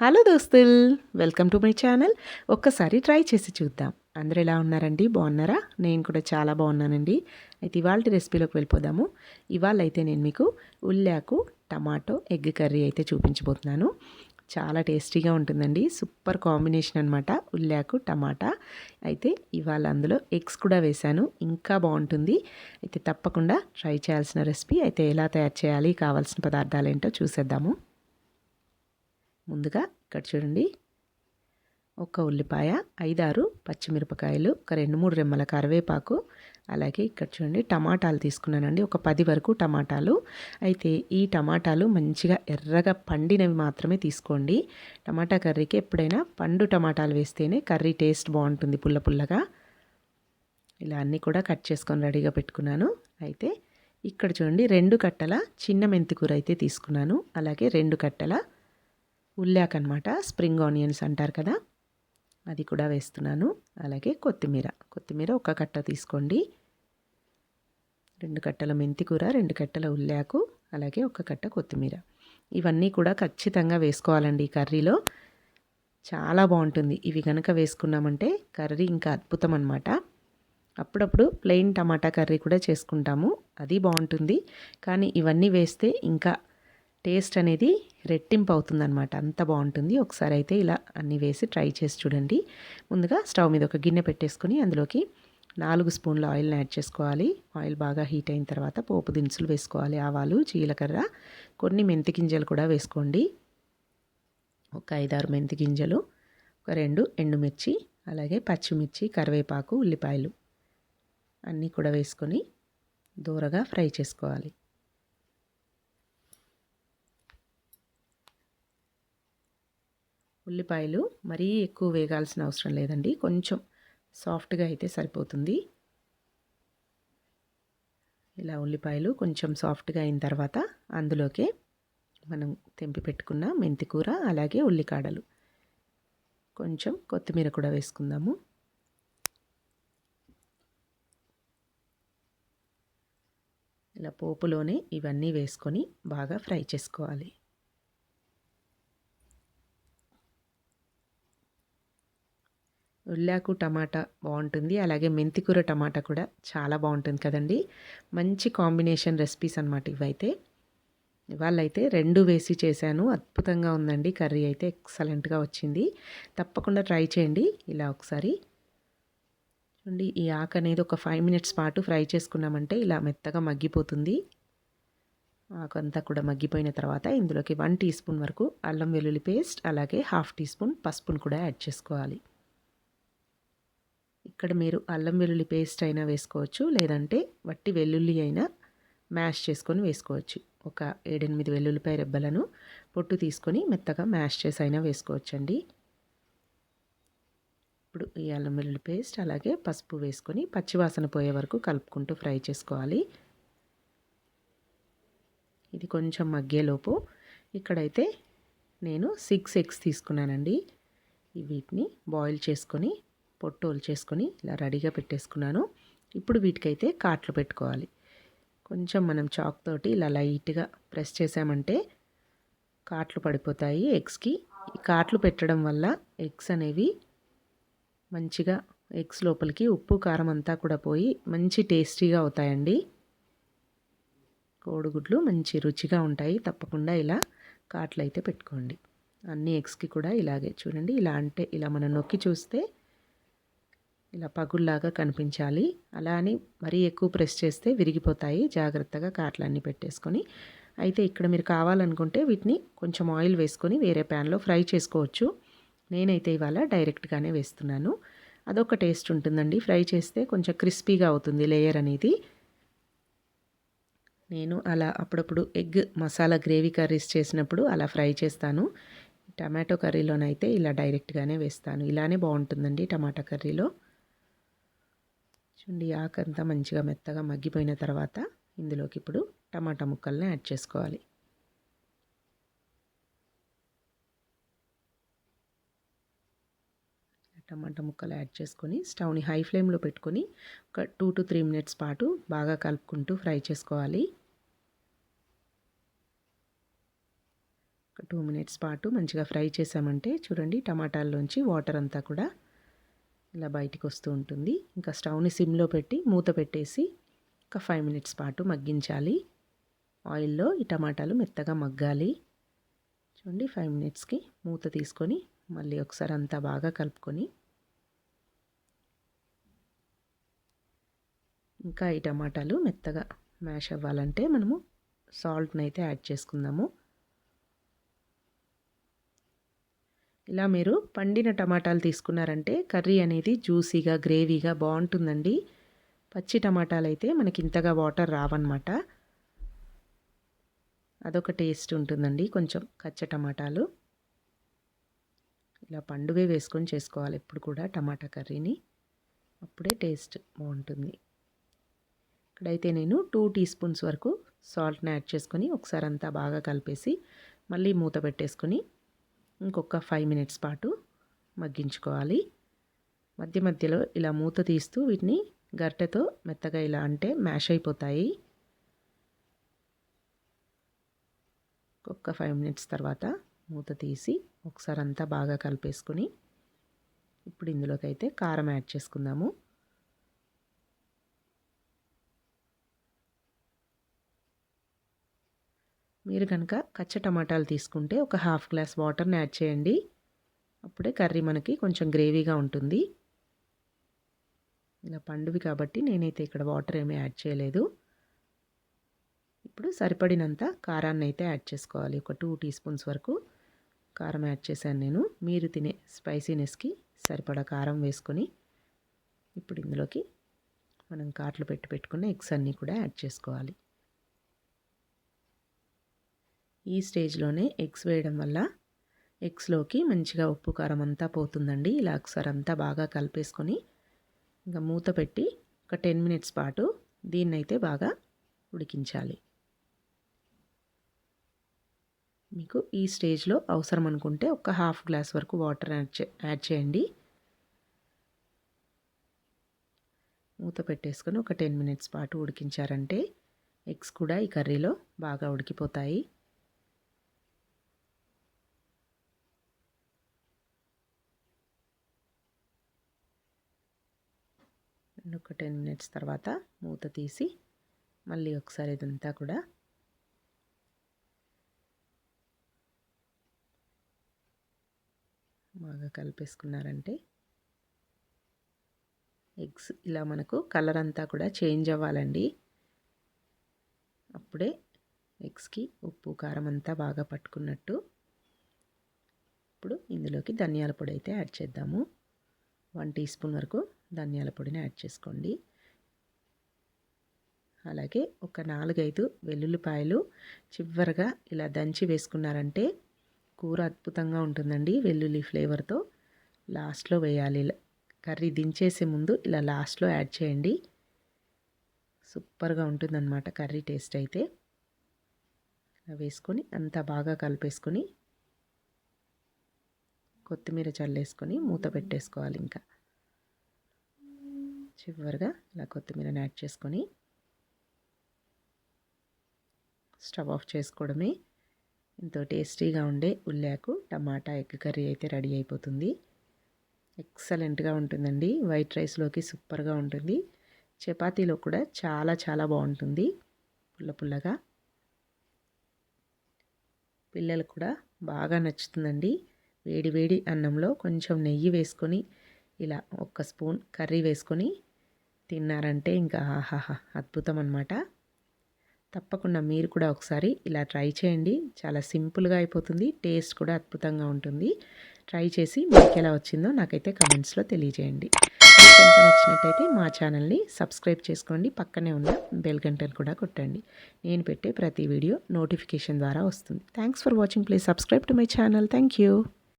Hello దోస్తుల్ welcome to my channel. ఒక్కసారి try చేసి చూద్దాం. అందరు ఎలా ఉన్నారండి? బాగున్నారా? నేను కూడా చాలా బాగున్నానండి. అయితే ఇవాళ రెసిపీలోకి వెళ్ళిపోదాము. ఇవాళ అయితే నేను మీకు ఉల్లాకు టమాటో ఎగ్ కర్రీ అయితే చూపించబోతున్నాను. చాలా టేస్టీగా ఉంటుందండి. సూపర్ కాంబినేషన్ అనమాట ఉల్లాకు టమాటా. అయితే ఇవాళ అందులో ఎగ్స్ కూడా వేశాను. ఇంకా బాగుంటుంది. అయితే తప్పకుండా ట్రై చేయాల్సిన రెసిపీ. అయితే ఎలా తయారు చేయాలి కావాల్సిన పదార్థాలు ఏంటో చూసేద్దాము. ముందుగా ఇక్కడ చూడండి. ఒక ఉల్లిపాయ ఐదారు పచ్చిమిరపకాయలు ఒక రెండు మూడు రెమ్మల కరివేపాకు అలాగే ఇక్కడ చూడండి టమాటాలు తీసుకున్నానండి. ఒక పది వరకు టమాటాలు. అయితే ఈ టమాటాలు మంచిగా ఎర్రగా పండినవి మాత్రమే తీసుకోండి. టమాటా కర్రీకి ఎప్పుడైనా పండు టమాటాలు వేస్తేనే కర్రీ టేస్ట్ బాగుంటుంది పుల్ల పుల్లగా. ఇలా అన్నీ కూడా కట్ చేసుకొని రెడీగా పెట్టుకున్నాను. అయితే ఇక్కడ చూడండి రెండు కట్టల చిన్న మెంతికూర అయితే తీసుకున్నాను. అలాగే రెండు కట్టల ఉల్లాక్ అనమాట స్ప్రింగ్ ఆనియన్స్ అంటారు కదా. అది కూడా వేస్తున్నాను. అలాగే కొత్తిమీర. కొత్తిమీర ఒక కట్ట తీసుకోండి. రెండు కట్టల మెంతి కూర రెండు కట్టల ఉల్లాకు అలాగే ఒక కట్ట కొత్తిమీర. ఇవన్నీ కూడా ఖచ్చితంగా వేసుకోవాలండి ఈ కర్రీలో. చాలా బాగుంటుంది. ఇవి కనుక వేసుకున్నామంటే కర్రీ ఇంకా అద్భుతం అనమాట అప్పుడప్పుడు ప్లెయిన్ టమాటా కర్రీ కూడా చేసుకుంటాము. అది బాగుంటుంది. కానీ ఇవన్నీ వేస్తే ఇంకా టేస్ట్ అనేది రెట్టింపు అవుతుందన్నమాట. అంత బాగుంటుంది. ఒకసారి అయితే ఇలా అన్నీ వేసి ట్రై చేసి చూడండి. ముందుగా స్టవ్ మీద ఒక గిన్నె పెట్టేసుకొని అందులోకి నాలుగు స్పూన్ల ఆయిల్ని యాడ్ చేసుకోవాలి. ఆయిల్ బాగా హీట్ అయిన తర్వాత పోపు దినుసులు వేసుకోవాలి. ఆవాలు జీలకర్ర కొన్ని మెంతి గింజలు కూడా వేసుకోండి. ఒక ఐదారు మెంతి గింజలు ఒక రెండు ఎండుమిర్చి అలాగే పచ్చిమిర్చి కరివేపాకు ఉల్లిపాయలు అన్నీ కూడా వేసుకొని దూరగా ఫ్రై చేసుకోవాలి. ఉల్లిపాయలు మరీ ఎక్కువ వేగాల్సిన అవసరం లేదండి. కొంచెం సాఫ్ట్గా అయితే సరిపోతుంది. ఇలా ఉల్లిపాయలు కొంచెం సాఫ్ట్గా అయిన తర్వాత అందులోకే మనం తెంపి పెట్టుకున్న మెంతికూర అలాగే ఉల్లికాడలు. కొంచెం కొత్తిమీర కూడా వేసుకుందాము. ఇలా పోపులోనే ఇవన్నీ వేసుకొని బాగా ఫ్రై చేసుకోవాలి. ఉల్లాకు టమాటా బాగుంటుంది. అలాగే మెంతికూర టమాటా కూడా చాలా బాగుంటుంది కదండి. మంచి కాంబినేషన్ రెసిపీస్ అనమాట ఇవైతే. ఇవాళైతే రెండు వేసి చేశాను. అద్భుతంగా ఉందండి. కర్రీ అయితే ఎక్సలెంట్గా వచ్చింది. తప్పకుండా ట్రై చేయండి. ఇలా ఒకసారి. చూడండి ఈ ఆకు అనేది ఒక ఫైవ్ మినిట్స్ పాటు ఫ్రై చేసుకున్నామంటే ఇలా మెత్తగా మగ్గిపోతుంది. ఆకు అంతా కూడా మగ్గిపోయిన తర్వాత ఇందులోకి వన్ టీ స్పూన్ వరకు అల్లం వెల్లుల్లి పేస్ట్ అలాగే హాఫ్ టీ స్పూన్ పసుపును కూడా యాడ్ చేసుకోవాలి. ఇక్కడ మీరు అల్లం వెల్లుల్లి పేస్ట్ అయినా వేసుకోవచ్చు లేదంటే వట్టి వెల్లుల్లి అయినా మ్యాష్ చేసుకొని వేసుకోవచ్చు. ఒక ఏడెనిమిది వెల్లుల్లిపాయ రెబ్బలను పొట్టు తీసుకొని మెత్తగా మ్యాష్ చేసి అయినా వేసుకోవచ్చండి. ఇప్పుడు ఈ అల్లం వెల్లుల్లి పేస్ట్ అలాగే పసుపు వేసుకొని పచ్చివాసన పోయే వరకు కలుపుకుంటూ ఫ్రై చేసుకోవాలి. ఇది కొంచెం మగ్గేలోపు ఇక్కడైతే నేను సిక్స్ ఎగ్స్ తీసుకున్నానండి. వీటిని బాయిల్ చేసుకొని పొట్టోలు చేసుకొని ఇలా రెడీగా పెట్టేసుకున్నాను. ఇప్పుడు వీటికైతే కాట్లు పెట్టుకోవాలి. కొంచెం మనం చాక్ తోటి ఇలా లైట్గా ప్రెస్ చేసామంటే కాట్లు పడిపోతాయి ఎగ్స్కి. ఈ కాట్లు పెట్టడం వల్ల ఎగ్స్ అనేవి మంచిగా ఎగ్స్ లోపలికి ఉప్పు కారం అంతా కూడా పోయి మంచి టేస్టీగా అవుతాయండి. కోడిగుడ్లు మంచి రుచిగా ఉంటాయి. తప్పకుండా ఇలా కాట్లు అయితే పెట్టుకోండి. అన్ని ఎగ్స్కి కూడా ఇలాగే చూడండి. ఇలా అంటే ఇలా మనం నొక్కి చూస్తే ఇలా పగుల్లాగా కనిపించాలి. అలా అని మరీ ఎక్కువ ప్రెస్ చేస్తే విరిగిపోతాయి. జాగ్రత్తగా కాట్లన్నీ పెట్టేసుకొని. అయితే ఇక్కడ మీరు కావాలనుకుంటే వీటిని కొంచెం ఆయిల్ వేసుకొని వేరే ప్యాన్లో ఫ్రై చేసుకోవచ్చు. నేనైతే ఇవాళ డైరెక్ట్గానే వేస్తున్నాను. అదొక టేస్ట్ ఉంటుందండి. ఫ్రై చేస్తే కొంచెం క్రిస్పీగా అవుతుంది లేయర్ అనేది. నేను అలా అప్పుడప్పుడు ఎగ్ మసాలా గ్రేవీ కర్రీస్ చేసినప్పుడు అలా ఫ్రై చేస్తాను. టమాటో కర్రీలోనైతే ఇలా డైరెక్ట్గానే వేస్తాను. ఇలానే బాగుంటుందండి టమాటా కర్రీలో. చూడండి ఆకంతా మంచిగా మెత్తగా మగ్గిపోయిన తర్వాత ఇందులోకి ఇప్పుడు టమాటా ముక్కల్ని యాడ్ చేసుకోవాలి. టమాటా ముక్కలు యాడ్ చేసుకొని స్టవ్ని హై ఫ్లేమ్లో పెట్టుకొని ఒక టూ టు త్రీ మినిట్స్ పాటు బాగా కలుపుకుంటూ ఫ్రై చేసుకోవాలి. ఒక టూ మినిట్స్ పాటు మంచిగా ఫ్రై చేసామంటే చూడండి టమాటాల్లోంచి వాటర్ అంతా కూడా ఇలా బయటికి వస్తూ ఉంటుంది. ఇంకా స్టవ్ని సిమ్లో పెట్టి మూత పెట్టేసి ఒక ఫైవ్ మినిట్స్ పాటు మగ్గించాలి. ఆయిల్లో ఈ టమాటాలు మెత్తగా మగ్గాలి. చూడండి ఫైవ్ మినిట్స్కి మూత తీసుకొని మళ్ళీ ఒకసారి అంతా బాగా కలుపుకొని ఇంకా ఈ టమాటాలు మెత్తగా మ్యాష్ అవ్వాలంటే మనము సాల్ట్ని అయితే యాడ్ చేసుకుందాము. ఇలా మీరు పండిన టమాటాలు తీసుకున్నారంటే కర్రీ అనేది జ్యూసీగా గ్రేవీగా బాగుంటుందండి. పచ్చి టమాటాలు అయితే మనకి ఇంతగా వాటర్ రావన్నమాట. అదొక టేస్ట్ ఉంటుందండి కొంచెం కచ్చ టమాటాలు. ఇలా పండువే వేసుకొని చేసుకోవాలి ఎప్పుడు కూడా టమాటా కర్రీని. అప్పుడే టేస్ట్ బాగుంటుంది. ఇక్కడైతే నేను టూ టీ స్పూన్స్ వరకు సాల్ట్ని యాడ్ చేసుకొని ఒకసారి అంతా బాగా కలిపేసి మళ్ళీ మూత పెట్టేసుకొని ఇంకొక ఫైవ్ మినిట్స్ పాటు మగ్గించుకోవాలి. మధ్య మధ్యలో ఇలా మూత తీస్తూ వీటిని గరిటెతో మెత్తగా ఇలా అంటే మ్యాష్ అయిపోతాయి. ఒక్క ఫైవ్ మినిట్స్ తర్వాత మూత తీసి ఒకసారి అంతా బాగా కలిపేసుకుని ఇప్పుడు ఇందులోకి అయితే కారం యాడ్ చేసుకుందాము. మీరు కనుక కచ్చ టమాటాలు తీసుకుంటే ఒక హాఫ్ గ్లాస్ వాటర్ని యాడ్ చేయండి. అప్పుడే కర్రీ మనకి కొంచెం గ్రేవీగా ఉంటుంది. ఇలా పండువి కాబట్టి నేనైతే ఇక్కడ వాటర్ ఏమీ యాడ్ చేయలేదు. ఇప్పుడు సరిపడినంత కారాన్ని అయితే యాడ్ చేసుకోవాలి. ఒక టూ టీ స్పూన్స్ వరకు కారం యాడ్ చేశాను నేను. మీరు తినే స్పైసీనెస్కి సరిపడా కారం వేసుకొని ఇప్పుడు ఇందులోకి మనం కాట్లు పెట్టి పెట్టుకున్న ఎగ్స్ అన్నీ కూడా యాడ్ చేసుకోవాలి. ఈ స్టేజ్లోనే ఎగ్స్ వేయడం వల్ల ఎగ్స్లోకి మంచిగా ఉప్పు కారం అంతా పోతుందండి. ఇలా ఒకసారి అంతా బాగా కలిపేసుకొని ఇంకా మూత పెట్టి ఒక టెన్ మినిట్స్ పాటు దీన్నైతే బాగా ఉడికించాలి. మీకు ఈ స్టేజ్లో అవసరం అనుకుంటే ఒక హాఫ్ గ్లాస్ వరకు వాటర్ యాడ్ చే యాడ్ చేయండి. మూత పెట్టేసుకొని ఒక టెన్ మినిట్స్ పాటు ఉడికించారంటే ఎగ్స్ కూడా ఈ కర్రీలో బాగా ఉడికిపోతాయి. ఒక టెన్ మినిట్స్ తర్వాత మూత తీసి మళ్ళీ ఒకసారి ఇదంతా కూడా బాగా కలిపేసుకున్నారంటే ఎగ్స్ ఇలా మనకు కలర్ అంతా కూడా చేంజ్ అవ్వాలండి. అప్పుడే ఎగ్స్కి ఉప్పు కారం అంతా బాగా పట్టుకున్నట్టు ఇప్పుడు ఇందులోకి ధనియాల పొడి అయితే యాడ్ చేద్దాము. వన్ టీ స్పూన్ వరకు ధనియాల పొడిని యాడ్ చేసుకోండి. అలాగే ఒక నాలుగైదు వెల్లుల్లిపాయలు చివరగా ఇలా దంచి వేసుకున్నారంటే కూర అద్భుతంగా ఉంటుందండి వెల్లుల్లి ఫ్లేవర్తో. లాస్ట్లో వేయాలి. కర్రీ దించేసే ముందు ఇలా లాస్ట్లో యాడ్ చేయండి. సూపర్గా ఉంటుందన్నమాట కర్రీ టేస్ట్ అయితే. వేసుకొని అంతా బాగా కలిపేసుకొని కొత్తిమీర చల్లేసుకొని మూత పెట్టేసుకోవాలి ఇంకా. చివరిగా ఇలా కొత్తిమీరని యాడ్ చేసుకొని స్టవ్ ఆఫ్ చేసుకోవడమే. ఎంతో టేస్టీగా ఉండే ఉల్లాకు టమాటా ఎగ్ కర్రీ అయితే రెడీ అయిపోతుంది. ఎక్సలెంట్గా ఉంటుందండి. వైట్ రైస్లోకి సూపర్గా ఉంటుంది. చపాతీలో కూడా చాలా చాలా బాగుంటుంది. పుల్ల పుల్లగా. పిల్లలు కూడా బాగా నచ్చుతుందండి. వేడి వేడి అన్నంలో కొంచెం నెయ్యి వేసుకొని ఇలా ఒక్క స్పూన్ కర్రీ వేసుకొని తిన్నారంటే ఇంకా ఆహాహా అద్భుతం అనమాట తప్పకుండా మీరు కూడా ఒకసారి ఇలా ట్రై చేయండి. చాలా సింపుల్గా అయిపోతుంది టేస్ట్ కూడా అద్భుతంగా ఉంటుంది. ట్రై చేసి మీకు ఎలా వచ్చిందో నాకైతే కమెంట్స్లో తెలియజేయండి. మీకు నచ్చినట్టయితే మా ఛానల్ని సబ్స్క్రైబ్ చేసుకోండి పక్కనే ఉన్న బెల్ గంటలు కూడా కొట్టండి. నేను పెట్టే ప్రతి వీడియో నోటిఫికేషన్ ద్వారా వస్తుంది. Thanks for watching. Please subscribe to my channel. Thank you.